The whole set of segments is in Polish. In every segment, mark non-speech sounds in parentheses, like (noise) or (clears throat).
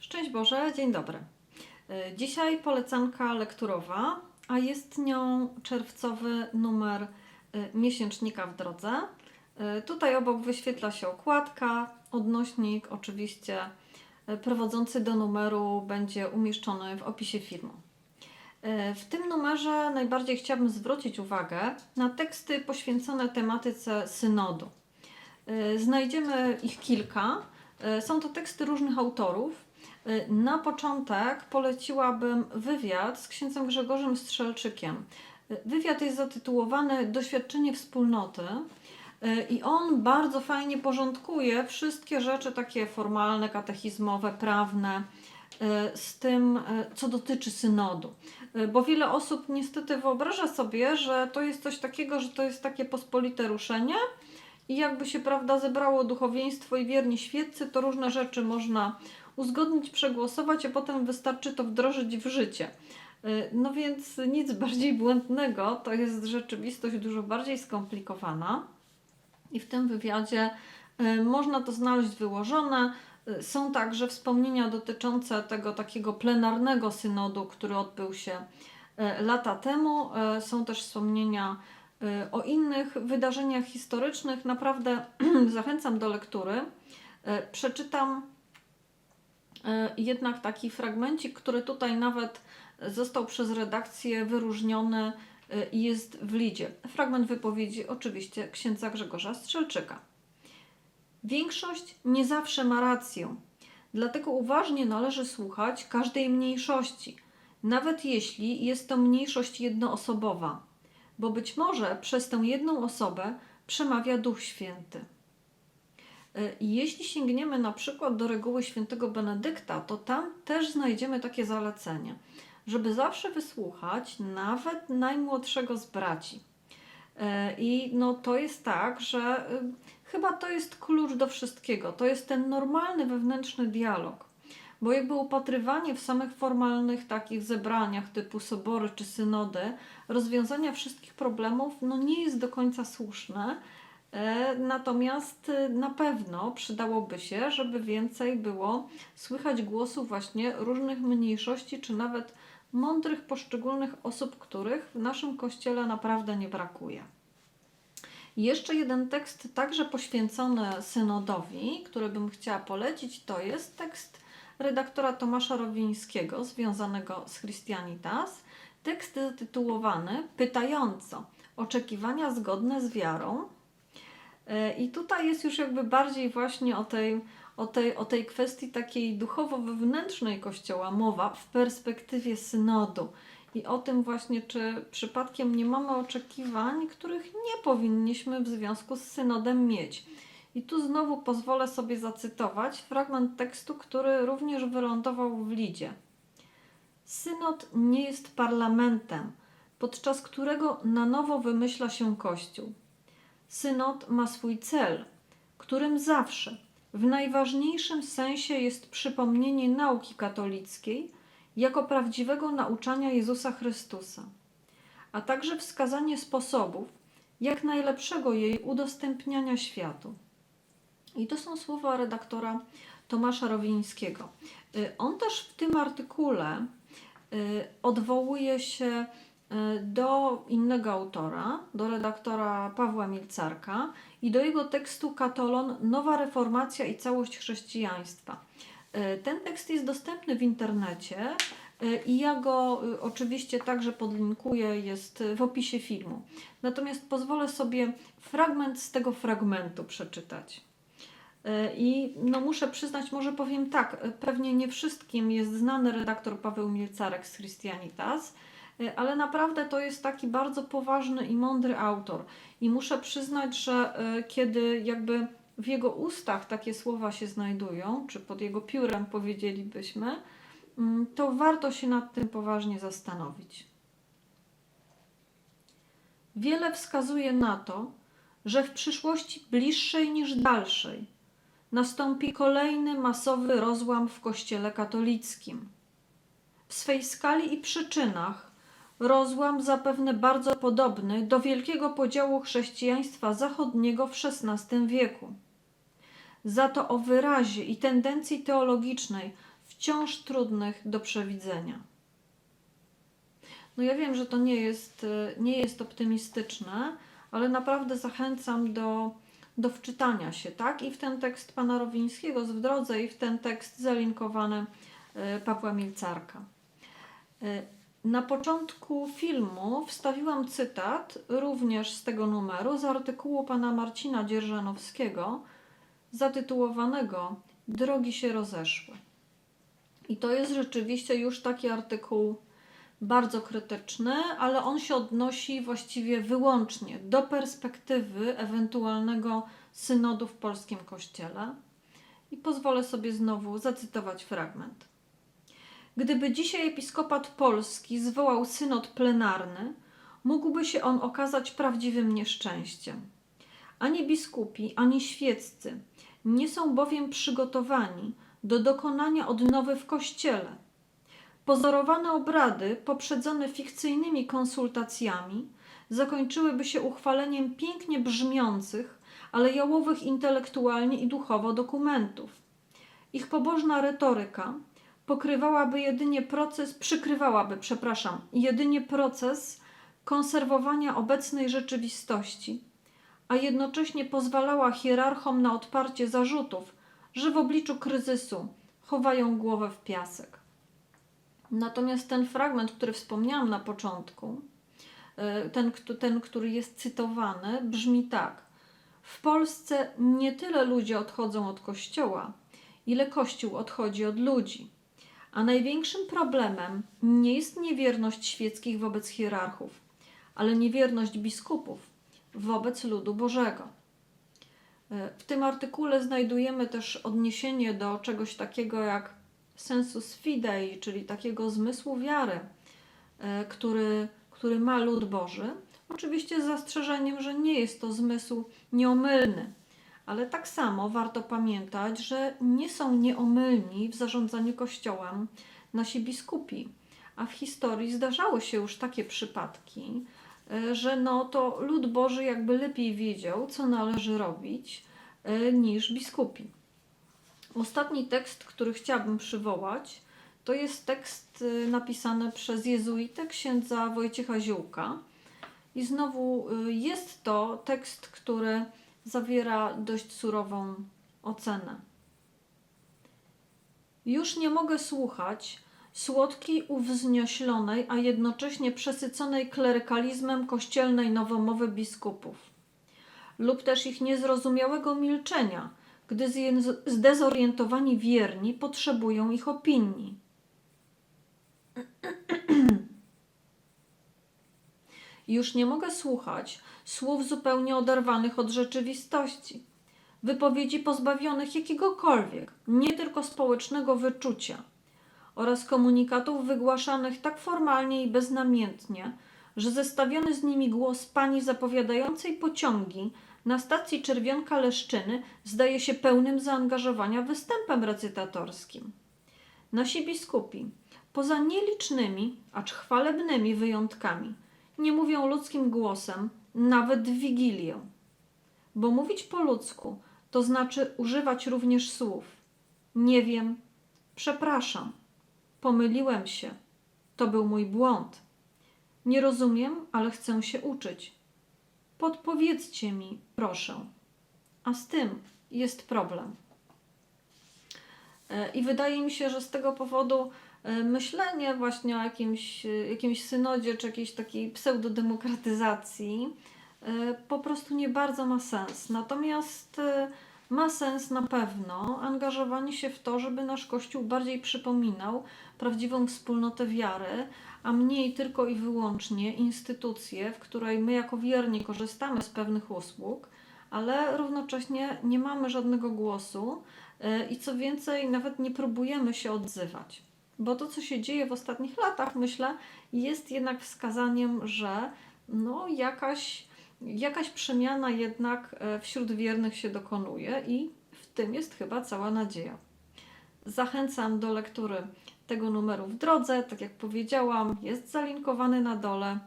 Szczęść Boże, dzień dobry. E, Dzisiaj polecanka lekturowa, a jest nią czerwcowy numer e, miesięcznika w drodze. E, Tutaj obok wyświetla się okładka, odnośnik, oczywiście prowadzący do numeru będzie umieszczony w opisie filmu. W tym numerze najbardziej chciałabym zwrócić uwagę na teksty poświęcone tematyce synodu. Znajdziemy ich kilka. Są to teksty różnych autorów. E, Na początek poleciłabym wywiad z księdzem Grzegorzem Strzelczykiem. E, Wywiad jest zatytułowany Doświadczenie wspólnoty e, i on bardzo fajnie porządkuje wszystkie rzeczy takie formalne, katechizmowe, prawne z tym, co dotyczy synodu. Bo wiele osób niestety wyobraża sobie, że to jest coś takiego, że to jest takie pospolite ruszenie, i jakby się, prawda, zebrało duchowieństwo i wierni świeccy, to różne rzeczy można uzgodnić, przegłosować, a potem wystarczy to wdrożyć w życie. Y, No więc nic bardziej błędnego, to jest rzeczywistość dużo bardziej skomplikowana. I w tym wywiadzie y, można to znaleźć wyłożone. Y, Są także wspomnienia dotyczące tego takiego plenarnego synodu, który odbył się lata temu. Są też wspomnienia o innych wydarzeniach historycznych. Naprawdę (clears throat) zachęcam do lektury. Y, Przeczytam y, jednak taki fragmencik, który tutaj nawet został przez redakcję wyróżniony y, i jest w lidzie. Fragment wypowiedzi oczywiście księdza Grzegorza Strzelczyka. Większość nie zawsze ma rację, dlatego uważnie należy słuchać każdej mniejszości, nawet jeśli jest to mniejszość jednoosobowa, bo być może przez tę jedną osobę przemawia Duch Święty. I jeśli sięgniemy na przykład do reguły świętego Benedykta, to tam też znajdziemy takie zalecenie, żeby zawsze wysłuchać nawet najmłodszego z braci. Y, I no, to jest tak, że y, chyba to jest klucz do wszystkiego. To jest ten normalny wewnętrzny dialog. Bo jakby upatrywanie w samych formalnych takich zebraniach typu sobory czy synody rozwiązania wszystkich problemów no nie jest do końca słuszne. E, Natomiast e, na pewno przydałoby się, żeby więcej było słychać głosów właśnie różnych mniejszości, czy nawet mądrych poszczególnych osób, których w naszym kościele naprawdę nie brakuje. Jeszcze jeden tekst, także poświęcony synodowi, który bym chciała polecić, to jest tekst redaktora Tomasza Rowińskiego, związanego z Christianitas. Tekst zatytułowany Pytająco oczekiwania zgodne z wiarą. E, I tutaj jest już jakby bardziej właśnie o tej, o tej, o tej kwestii takiej duchowo-wewnętrznej Kościoła mowa w perspektywie synodu. I o tym właśnie, czy przypadkiem nie mamy oczekiwań, których nie powinniśmy w związku z synodem mieć. I tu znowu pozwolę sobie zacytować fragment tekstu, który również wylądował w Lidzie. Synod nie jest parlamentem, podczas którego na nowo wymyśla się Kościół. Synod ma swój cel, którym zawsze, w najważniejszym sensie, jest przypomnienie nauki katolickiej jako prawdziwego nauczania Jezusa Chrystusa, a także wskazanie sposobów, jak najlepszego jej udostępniania światu. I to są słowa redaktora Tomasza Rowińskiego. Y, On też w tym artykule y, odwołuje się y, do innego autora, do redaktora Pawła Milcarka i do jego tekstu Katolon Nowa Reformacja i całość chrześcijaństwa. Ten tekst jest dostępny w internecie i ja go oczywiście także podlinkuję, jest w opisie filmu. Natomiast pozwolę sobie fragment z tego fragmentu przeczytać. Y, I no muszę przyznać, może powiem tak, y, pewnie nie wszystkim jest znany redaktor Paweł Milcarek z Christianitas, y, ale naprawdę to jest taki bardzo poważny i mądry autor. I muszę przyznać, że kiedy jakby w jego ustach takie słowa się znajdują, czy pod jego piórem powiedzielibyśmy, mm, to warto się nad tym poważnie zastanowić. Wiele wskazuje na to, że w przyszłości bliższej niż dalszej nastąpi kolejny masowy rozłam w Kościele katolickim. W swej skali i przyczynach rozłam zapewne bardzo podobny do wielkiego podziału chrześcijaństwa zachodniego w XVI wieku. Za to o wyrazie i tendencji teologicznej wciąż trudnych do przewidzenia. No ja wiem, że to nie jest, e, nie jest optymistyczne, ale naprawdę zachęcam do, do wczytania się, tak? I w ten tekst pana Rowińskiego z w drodze, i w ten tekst zalinkowany e, Pawła Milcarka. E, Na początku filmu wstawiłam cytat również z tego numeru z artykułu pana Marcina Dzierżanowskiego zatytułowanego Drogi się rozeszły. I to jest rzeczywiście już taki artykuł bardzo krytyczny, ale on się odnosi właściwie wyłącznie do perspektywy ewentualnego synodu w polskim kościele. I pozwolę sobie znowu zacytować fragment. Gdyby dzisiaj episkopat polski zwołał synod plenarny, mógłby się on okazać prawdziwym nieszczęściem. Ani biskupi, ani świeccy nie są bowiem przygotowani do dokonania odnowy w kościele. Pozorowane obrady, poprzedzone fikcyjnymi konsultacjami, zakończyłyby się uchwaleniem pięknie brzmiących, ale jałowych intelektualnie i duchowo dokumentów. Ich pobożna retoryka pokrywałaby jedynie proces, przykrywałaby, przepraszam, jedynie proces konserwowania obecnej rzeczywistości, a jednocześnie pozwalała hierarchom na odparcie zarzutów, że w obliczu kryzysu chowają głowę w piasek. Natomiast ten fragment, który wspomniałam na początku, y, ten, ten, który jest cytowany, brzmi tak. W Polsce nie tyle ludzie odchodzą od kościoła, ile kościół odchodzi od ludzi. A największym problemem nie jest niewierność świeckich wobec hierarchów, ale niewierność biskupów wobec ludu Bożego. E, W tym artykule znajdujemy też odniesienie do czegoś takiego jak sensus fidei, czyli takiego zmysłu wiary, e, który, który ma lud Boży. Oczywiście z zastrzeżeniem, że nie jest to zmysł nieomylny, ale tak samo warto pamiętać, że nie są nieomylni w zarządzaniu Kościołem nasi biskupi. A w historii zdarzały się już takie przypadki, e, że no to lud Boży jakby lepiej wiedział, co należy robić, e, niż biskupi. Ostatni tekst, który chciałabym przywołać, to jest tekst y, napisany przez jezuitę księdza Wojciecha Ziółka. I znowu y, jest to tekst, który zawiera dość surową ocenę. Już nie mogę słuchać słodkiej, uwznioślonej, a jednocześnie przesyconej klerykalizmem kościelnej nowomowy biskupów lub też ich niezrozumiałego milczenia, gdy zdezorientowani wierni potrzebują ich opinii. (clears throat) Już nie mogę słuchać słów zupełnie oderwanych od rzeczywistości, wypowiedzi pozbawionych jakiegokolwiek, nie tylko społecznego wyczucia, oraz komunikatów wygłaszanych tak formalnie i beznamiętnie, że zestawiony z nimi głos pani zapowiadającej pociągi na stacji Czerwionka Leszczyny zdaje się pełnym zaangażowania występem recytatorskim. Nasi biskupi, poza nielicznymi, acz chwalebnymi wyjątkami, nie mówią ludzkim głosem nawet w Wigilię. Bo mówić po ludzku to znaczy używać również słów. Nie wiem, przepraszam, pomyliłem się, to był mój błąd. Nie rozumiem, ale chcę się uczyć. Podpowiedzcie mi, proszę. A z tym jest problem. E, I wydaje mi się, że z tego powodu e, myślenie właśnie o jakimś, e, jakimś synodzie czy jakiejś takiej pseudodemokratyzacji po prostu nie bardzo ma sens. Natomiast ma sens na pewno angażowanie się w to, żeby nasz Kościół bardziej przypominał prawdziwą wspólnotę wiary, a mniej tylko i wyłącznie instytucję, w której my jako wierni korzystamy z pewnych usług, ale równocześnie nie mamy żadnego głosu e, i co więcej, nawet nie próbujemy się odzywać. Bo to, co się dzieje w ostatnich latach, myślę, jest jednak wskazaniem, że no, jakaś, jakaś przemiana jednak e, wśród wiernych się dokonuje i w tym jest chyba cała nadzieja. Zachęcam do lektury tego numeru w drodze. Tak jak powiedziałam, jest zalinkowany na dole.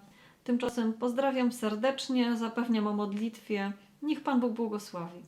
Tymczasem pozdrawiam serdecznie, zapewniam o modlitwie. Niech Pan Bóg błogosławi.